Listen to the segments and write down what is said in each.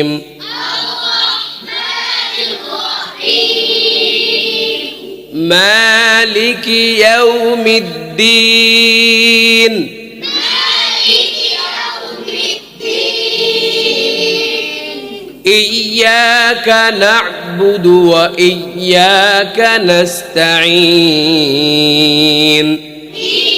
الرحيم مالك يوم الدين مالك يوم الدين إياك نعبد وإياك نستعين إياك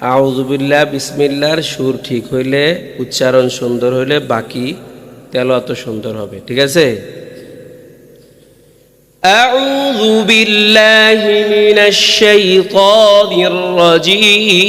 আউজুবিল্লাহ বিসমিল্লার সুর ঠিক হইলে উচ্চারণ সুন্দর হইলে বাকি তেলাওয়াত সুন্দর হবে ঠিক আছে أعوذ بالله من الشيطان الرجيم